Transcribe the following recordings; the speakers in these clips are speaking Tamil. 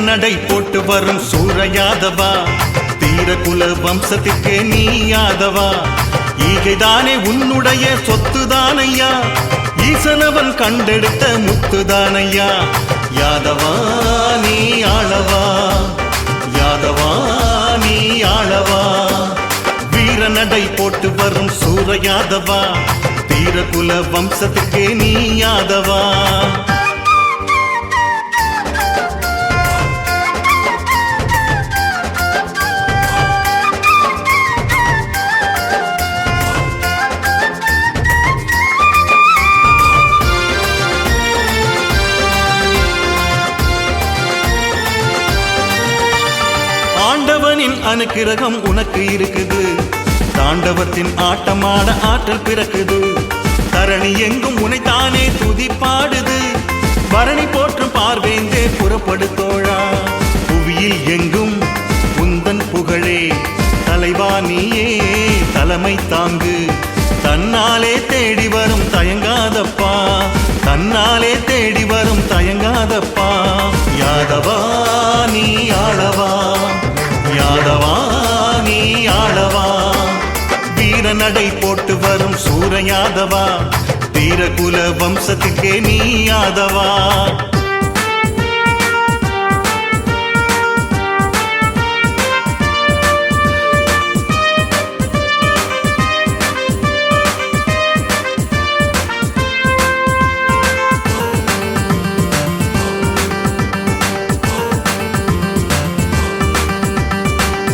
நடை போட்டு வரும் சூறையாதவா? தீரகுல வம்சத்துக்கே நீ யாதவா ஈகைதானே உன்னுடைய சொத்துதானையா? ஈசனவன் கண்டெடுத்த முத்துதானையா? யாதவா நீ ஆளவா? யாதவா நீ ஆளவா? வீர நடை போட்டு வரும் சூறையாதவா? தீரகுல வம்சத்துக்கே நீ யாதவா ஆண்டவனின் அனுக்கிரகம் உனக்கு இருக்குது. தாண்டவத்தின் ஆட்டமாட ஆற்றல் பிறக்குது. தரணி எங்கும் உனைத்தானே துதி பாடுது பரணி போற்றும் பார்வேந்தே புறப்படுத்தோழா. புவியில் எங்கும் உந்தன் புகழே தலைவா நீயே தலைமை தாங்கு. தன்னாலே தேடி வரும் தயங்காதப்பா. தன்னாலே தேடி வரும் தயங்காதப்பா. யாதவா நடை போட்டு வரும் சூரயாதவா தீரகுல வம்சத்துக்கே நீ யாதவா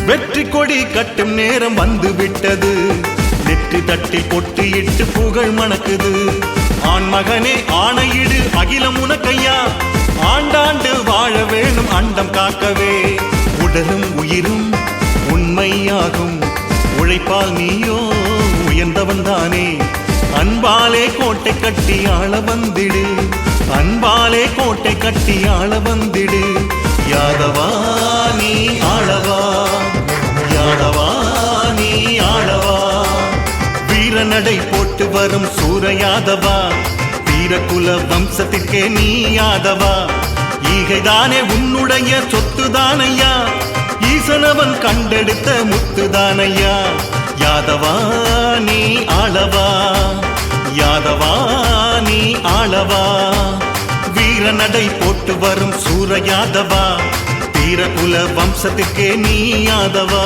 வெற்றி கொடி கட்டும் நேரம் வந்து விட்டது நெற்றி தட்டி இட்டு புகழ் மணக்குது. ஆண் மகனே ஆணையிடு அகிலம் உனக்கையா? ஆண்டாண்டு வாழ வேணும் அண்டம் காக்கவே. உடலும் உயிரும் உண்மையாகும். உழைப்பால் நீயோ உயர்ந்தவன் தானே. அன்பாலே கோட்டை கட்டி ஆள வந்திடு. அன்பாலே கோட்டை கட்டி ஆள வந்திடு. யாதவா நீ ஆளவா? போட்டு வரும் வீரகுல வம்சத்திற்கே நீ யாதவா ஈகைதானே உன்னுடைய சொத்துதானையா? ஈசனவன் கண்டெடுத்த முத்துதானையா? யாதவா நீ ஆளவா? யாதவா நீ ஆளவா? வீர நடை போட்டு வரும் சூரயாதவா வீரகுல வம்சத்துக்கே நீ யாதவா